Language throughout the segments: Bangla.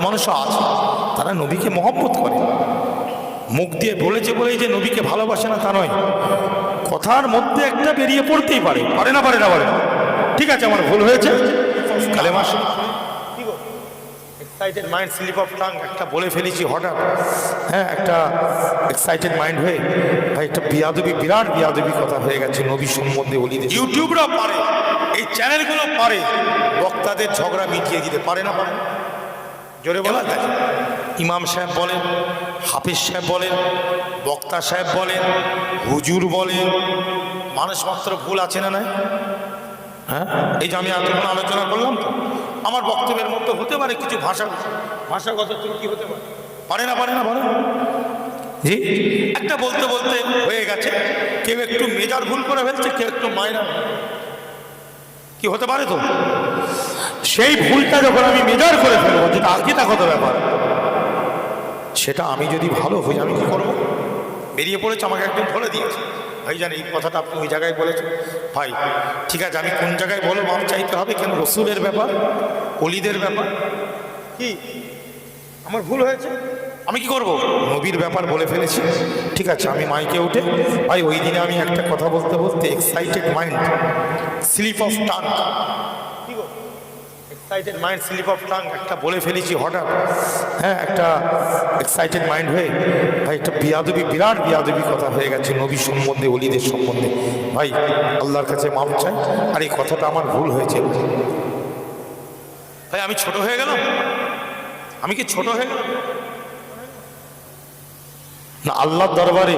মানুষও আছে তারা নবীকে মহব্বত করে। মুখ দিয়ে বলেছে বলেই যে নবীকে ভালোবাসে না তা নয়। কথার মধ্যে একটা বেরিয়ে পড়তেই পারে। পারে না পারে না পারে না। ঠিক আছে আমার ভুল হয়েছে? কালেমা excited mind slip of tongue একটা বলে ফেলেছি হঠাৎ। হ্যাঁ একটা এক্সাইটেড মাইন্ড হয়ে ভাই একটা বিয়াদবি বিরাট বিয়াদবি কথা হয়ে গেছে নবী সম্বন্ধে বলি ইউটিউবরা পারে এই চ্যানেলগুলো পারে। বক্তাদের ঝগড়া মিটিয়ে দিতে পারে না পারে না? জোরে বলা ইমাম সাহেব বলেন, হাফিজ সাহেব বলেন, বক্তা সাহেব বলেন, হুজুর বলেন, মানুষ মাত্র ভুল আছে না নাই? হ্যাঁ? এই যে আমি এতক্ষণ আলোচনা করলাম তো, আমার বক্তব্যের মধ্যে হতে পারে কিছু ভাষা, ভাষাগত ত্রুটি হতে পারে। পারে না পারে না, পারে? জি? একটা বলতে বলতে হয়ে গেছে, কেউ একটু মেজার ভুল করে ফেলছে, কেউ একটু মাইনার কি হতে পারে তো? সেই ভুলটা যখন আমি মেজার করে ফেলব, যেটা আকিদা কত ব্যাপার, সেটা আমি যদি ভালো হই, আমি কি করব? বেরিয়ে পড়েছে, আমাকে একদম বলে দিয়েছে। ভাই জান, এই কথাটা আপনি ওই জায়গায় বলেছেন। ভাই, ঠিক আছে, আমি কোন জায়গায় বলো মাপ চাইতে হবে কেন? রসুলের ব্যাপার? অলিদের ব্যাপার? কি? আমার ভুল হয়েছে? আমি কি করব? নবীর ব্যাপার বলে ফেলেছি। ঠিক আছে, আমি মাইকে উঠে, ভাই, ওই দিনে আমি একটা কথা বলতে বলতে excited mind slip of tongue excited mind slip of tongue একটা বলে ফেলেছি হঠাৎ। হ্যাঁ একটা এক্সাইটেড মাইন্ড হয়ে, ভাই, একটা বিয়াদবি, বিরাট বিয়াদবি কথা হয়ে গেছে নবী সম্বন্ধে অলিদের সম্বন্ধে। ভাই, আল্লাহর কাছে মাপ চাই, আর এই কথাটা আমার ভুল হয়েছে। ভাই, আমি ছোট হয়ে গেলাম? আমি কি ছোট হয়ে না, আল্লাহর দরবারে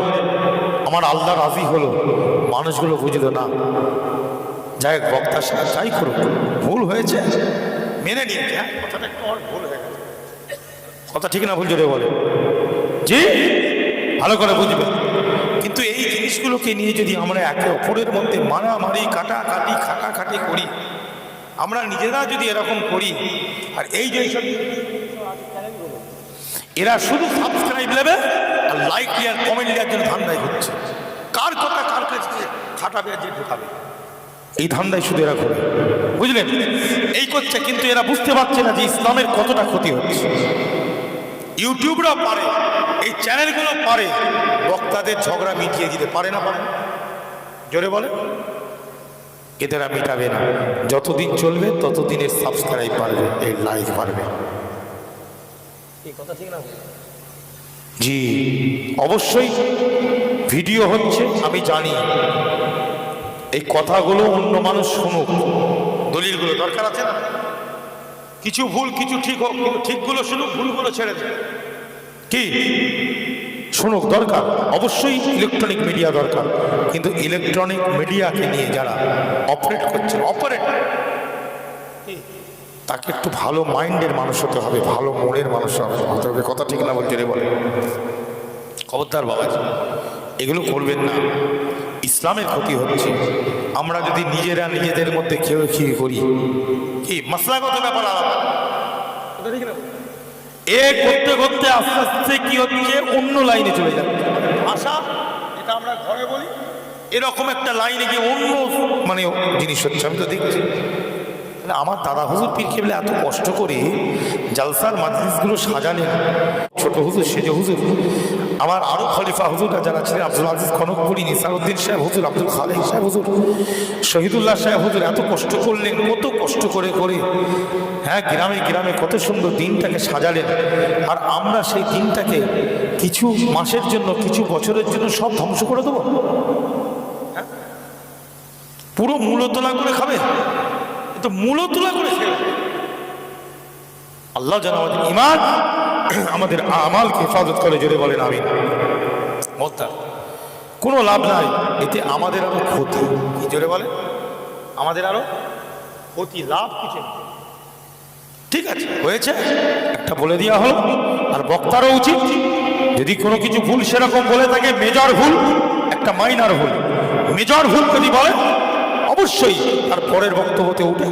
আমার আল্লাহ রাজি হলো, মানুষগুলো বুঝলো, না। যাই হোক বক্তার সাথে যাই করুক, ভুল হয়েছে। মেনে নিয়েছে হ্যাঁ? কথাটা একটু আমার ভুল হয়ে গেছে। কথা ঠিক না ভুল জোরে বলে। জি? ভালো করে বুঝবে। কিন্তু এই জিনিসগুলোকে নিয়ে যদি আমরা একে অপরের মধ্যে মারামারি কাটাকাটি খাটাখাটি করি আমরা নিজেরা যদি এরকম করি আর এই যে এরা শুধু সাবস্ক্রাইব নেবে আর লাইক আর কমেন্ট দেওয়ার জন্য ধান্দায় হচ্ছে। কার কথা কার কাছে খাটাবে আর যে ঢুকাবে? এই ধান্দায় শুধু এরা ঘুরে। বুঝলেন? এই করছে কিন্তু এরা বুঝতে পারছে না যে ইসলামের কতটা ক্ষতি হচ্ছে। ইউটিউবরা পারে এই চ্যানেলগুলো পারে বক্তাদের ঝগড়া মিটিয়ে দিতে পারে না পারে জোরে বলে এদেরা মিটাবে না। যতদিন চলবে ততদিনের সাবস্ক্রাইব বাড়বে এই লাইক বাড়বে। জি অবশ্যই ভিডিও হচ্ছে আমি জানি। এই কথাগুলো অন্য মানুষ শুনুক। দলিলগুলো দরকার আছে না? কিছু ভুল, কিছু ঠিক হোক, কিন্তু ঠিকগুলো শুনুক, ভুলগুলো ছেড়ে দেয় কি? শুনুক, দরকার। অবশ্যই ইলেকট্রনিক মিডিয়া দরকার। কিন্তু ইলেকট্রনিক মিডিয়াকে নিয়ে যারা অপারেট করছে অপারেট তাকে একটু ভালো মাইন্ডের মানুষ হতে হবে, ভালো মনের মানুষ হতে হবে। কথা ঠিক না বলতে রে বলে। খবরদার বাবাজি। এগুলো করবেন না। ইসলামের ক্ষতি হচ্ছে। আমরা যদি নিজেরা নিজেদের মধ্যে খেয়ে খেয়ে করি কি মশলাগত ব্যাপার আলাদা? এ করতে করতে আস্তে আস্তে কি হচ্ছে? অন্য লাইনে চলে যাচ্ছে। ভাষা এটা আমরা ঘরে বলি। এরকম একটা লাইনে গিয়ে অন্য মানে জিনিস হচ্ছে। আমি তো দেখছি। তাহলে আমার দাদা হুজুর পীর কেবলে এত কষ্ট করে জালসার মাজলিসগুলো সাজালেন। ছোট হুজুর সেজে হুজুর আমার আরও খলিফা হুজুররা যারা ছিলেন আব্দুল আজিজ কনকপুরি নিসারউদ্দিন সাহেব হুজুর, আব্দুল খালেক সাহেব হুজুর, শহীদুল্লাহ সাহেব হুজুর, এত কষ্ট করলেন, কত কষ্ট করে করে। হ্যাঁ গ্রামে গ্রামে কত সুন্দর দিনটাকে সাজালেন। আর আমরা সেই দিনটাকে কিছু মাসের জন্য, কিছু বছরের জন্য সব ধ্বংস করে দেবো। হ্যাঁ? পুরো মূলতলা করে খাবে? তো মূলতলা করে খেয়ে আল্লাহ যেন আমাদের ইমান আমাদের আমালকে হেফাজত করে, জোরে বলেন আমি কোনো লাভ নাই, এতে আমাদের আরও ক্ষতি। কি জোরে বলে আমাদের আরও ক্ষতি লাভ কিছু। ঠিক আছে, হয়েছে। একটা বলে দেওয়া হলো আর বক্তারও উচিত। যদি কোনো কিছু ভুল সেরকম বলে থাকে, মেজর ভুল, একটা মাইনার ভুল। মেজর ভুল যদি বলে, অবশ্যই তার পরের বক্তব্যতে উঠে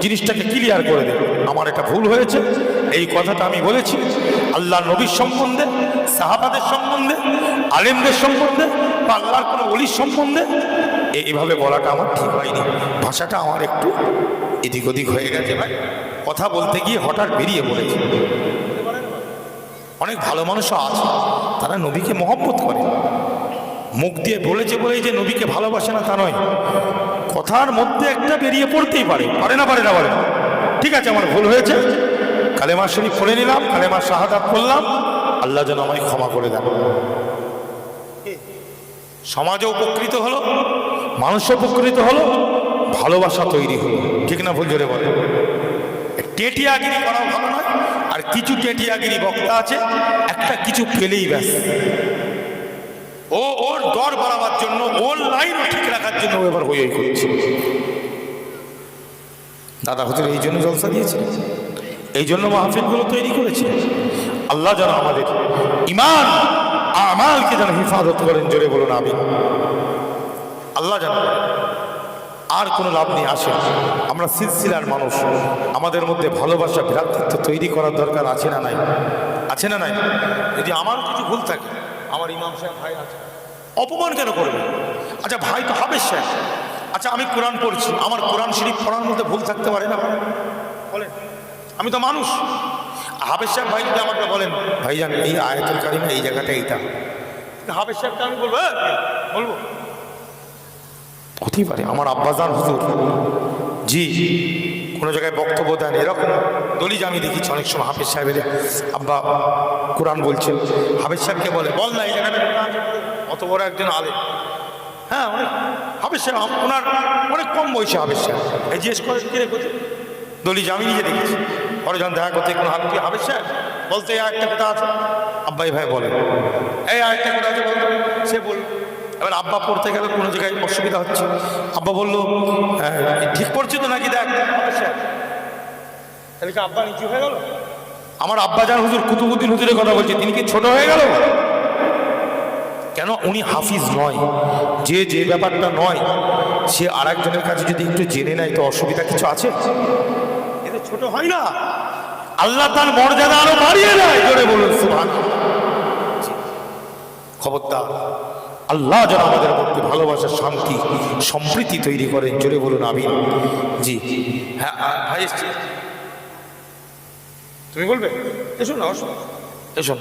জিনিসটাকে ক্লিয়ার করে দেবে। আমার একটা ভুল হয়েছে। এই কথাটা আমি বলেছি। আল্লাহ নবীর সম্বন্ধে, সাহাবাদের সম্বন্ধে, আলেমদের সম্বন্ধে, বা আল্লাহর কোনো অলির সম্বন্ধে এ- এভাবে বলাটা আমার ঠিক হয়নি। ভাষাটা আমার একটু এদিক ওদিক হয়ে গেছে ভাই। কথা বলতে গিয়ে হঠাৎ বেরিয়ে পড়েছে। অনেক ভালো মানুষও আছে। তারা নবীকে মহব্বত করে। মুখ দিয়ে বলেছে বলেই যে নবীকে ভালোবাসে না তা নয়। কথার মধ্যে একটা বেরিয়ে পড়তেই পারে। পারে না পারে না পারে না। ঠিক আছে, আমার ভুল হয়েছে। কালেমা শরীফ পড়ে নিলাম কালেমা শাহাদাত করলাম আল্লাহ যেন আমায় ক্ষমা করে দেন। সমাজও উপকৃত হলো, মানুষ উপকৃত হলো, ভালোবাসা তৈরি হলো। ঠিক না ভুল জোরে বলে টেটিয়াগিরি করা ভালো নয়, আর কিছু টেটিয়াগিরি বক্তা আছে, একটা কিছু পেলেই ব্যাস। ও, ওর দর বাড়াবার জন্য, ওর লাইনও ঠিক রাখার জন্য এবার হই করছে। দাদা হুজুর এই জন্য জলসা দিয়েছে। এই জন্য মাহফিলগুলো তৈরি করেছে। আল্লাহ যেন আমাদের ইমান আমালকে যেন হিফাজত করেন, জোরে বলুন আমি আল্লাহ যেন আর কোনো লাভ নেই আসে আমরা সিলসিলার মানুষ। আমাদের মধ্যে ভালোবাসা, ভ্রাতৃত্ব তৈরি করার দরকার আছে না নাই? আছে না নাই? যদি আমার কিছু ভুল থাকে, আমার ইমাম সাহেব ভাই আছে। অপমান কেন করবে? আচ্ছা ভাই তো হাবেশ সাহেব। আচ্ছা আমি কোরআন পড়ছি। আমার কোরআন শরীফ পড়ার মধ্যে ভুল থাকতে পারে না। বলেন। আমি তো মানুষ। হাবেশ সাহেব ভাই যদি আমাকে বলেন ভাইজান এই আয়াতুল কারিমা এই জায়গাটা এইটা। হাবেশ সাহেবকে আমি বলব "হ্যাঁ, বলব। হতেই পারে। আমার আব্বাজান হুজুর জি কোনো জায়গায় বক্তব্য দেন এরকম। দলিজ আমি দেখেছি অনেক সময় হাফিজ সাহেবের। আব্বা কোরআন বলছেন। হাফিজ সাহেবকে বলে বল না এই জায়গাটা কোরআন। অত বড় একজন আলে হ্যাঁ অনেক হাফিজ সাহেব ওনার অনেক কম বয়সে হাফিজ এই জিজ্ঞেস করে কে রেখেছে দলি আমি নিজে দেখেছি। পরে যখন দেখা করতে কোনো হাফিজ হাফিজ সাহেব বলতে এই আরেকটা কথা আছে। আব্বাই ভাই বলে এই আরেকটা কথা আছে বলতো। সে বলল এবার আব্বা পড়তে গেলে কোনো জায়গায় অসুবিধা হচ্ছে। আব্বা বলল "হ্যাঁ, ঠিক পড়ছি তো নাকি দেখ। তাহলে কি আব্বা নিচু হয়ে গেল? আমার আব্বা যান হুজুর কুতুবুদ্দিন হুজুরের কথা বলছে তিনি কি ছোট হয়ে গেল? কেন উনি হাফিজ নয়? যে যে ব্যাপারটা নয় সে আর একজনের কাছে যদি একটু জেনে নেয় তো অসুবিধা কিছু আছে? ছোট হয় না। আল্লাহ তার মর্যাদা আরও বাড়িয়ে দেয় জোরে বলুন সুবহান খবরদার আল্লাহ যেন আমাদের মধ্যে ভালোবাসা শান্তি সম্প্রীতি তৈরি করেন জোরে বলুন আমি জি। হ্যাঁ ভাই তুমি বলবে? এসো না এসো।